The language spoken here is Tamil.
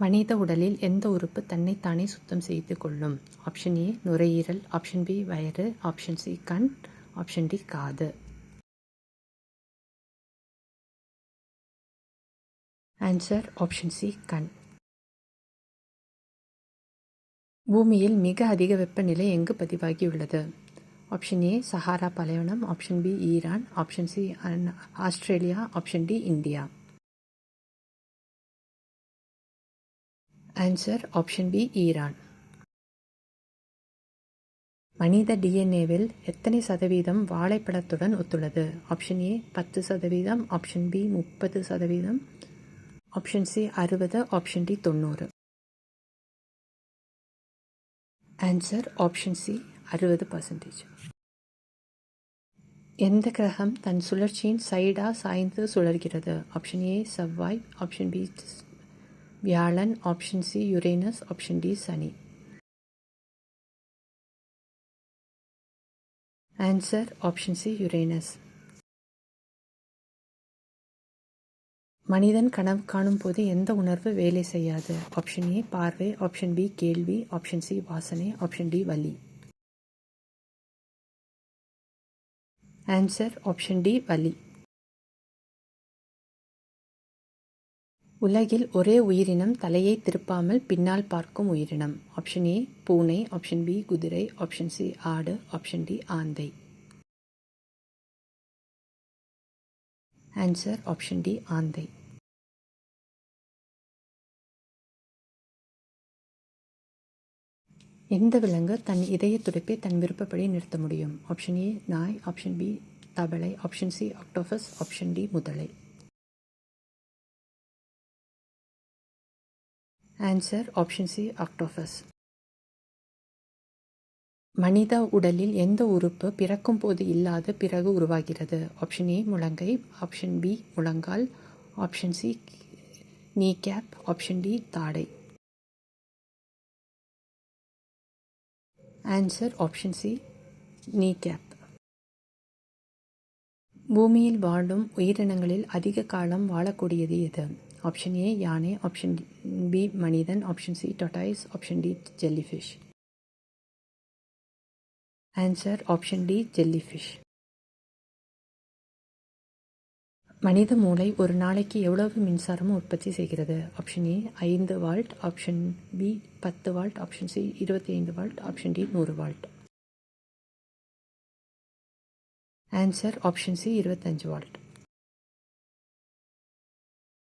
மனித உடலில் எந்த உறுப்பு தன்னைத்தானே சுத்தம் செய்து கொள்ளும்? ஆப்ஷன் ஏ நுரையீரல். ஆப்ஷன் பி வயறு. ஆப்ஷன் சி கண். ஆப்ஷன் டி காது. ஆன்சர் ஆப்ஷன் சி கண். பூமியில் மிக அதிக வெப்பநிலை எங்கு பதிவாகியுள்ளது? Option A Sahara பலையணம் option B Iran. Option C Australia. Option D India. Answer option B Iran மனித டிஎன்ஏவில் எத்தனை சதவீதம் வாழைப்பழத்துடன் ஒத்துள்ளது? ஆப்ஷன் ஏ பத்து சதவீதம். ஆப்ஷன் பி முப்பது சதவீதம். ஆப்ஷன் சி அறுபது. ஆப்ஷன் டி தொண்ணூறு. ஆன்சர் ஆப்ஷன் சி அறுபது பர்சன்டேஜ் எந்த கிரகம் தன் சுழற்சியின் சைடாக சாய்ந்து சுழல்கிறது? ஆப்ஷன் ஏ செவ்வாய். ஆப்ஷன் பி வியாழன் option C Uranus option D சனி. ஆன்சர் ஆப்ஷன் சி யுரேனஸ் மனிதன் கனவு காணும் போது எந்த உணர்வு வேலை செய்யாது? ஆப்ஷன் ஏ பார்வை. ஆப்ஷன் பி கேள்வி. ஆப்ஷன் சி வாசனை. ஆப்ஷன் டி வலி. ஆன்சர் ஆப்ஷன் டி வலி. உலகில் ஒரே உயிரினம் தலையை திருப்பாமல் பின்னால் பார்க்கும் உயிரினம். ஆப்ஷன் ஏ பூனை. ஆப்ஷன் பி குதிரை. ஆப்ஷன் சி ஆடு. ஆப்ஷன் டி ஆந்தை. ஆன்சர் ஆப்ஷன் டி ஆந்தை. எந்த விலங்கு தன் இதய துடிப்பை தன் விருப்பப்படி நிறுத்த முடியும்? ஆப்ஷன் ஏ நாய். ஆப்ஷன் பி தவளை. Option C octopus option D முதலை. ஆன்சர் ஆப்ஷன் சி ஆக்டோஃபஸ் மனித உடலில் எந்த உறுப்பு பிறக்கும் போது இல்லாத பிறகு உருவாகிறது? ஆப்ஷன் ஏ முழங்கை. ஆப்ஷன் பி முழங்கால். Option C kneecap option D தாடை. Answer option C kneecap பூமியில் வாழும் உயிரினங்களில் அதிக காலம் வாழக்கூடியது எது? ஆப்ஷன் ஏ யானை ஆப்ஷன் பி மனிதன் option C tortoise option D jellyfish answer option D jellyfish மனித மூளை ஒரு நாளைக்கு எவ்வளவு மின்சாரம் உற்பத்தி செய்கிறது? ஆப்ஷன் ஏ ஐந்து வால்ட் ஆப்ஷன் பி பத்து வால்ட் ஆப்ஷன் சி இருபத்தி ஐந்து வால்ட் ஆப்ஷன் டி நூறு வால்ட் ஆன்சர் ஆப்ஷன் சி இருபத்தஞ்சு வால்ட்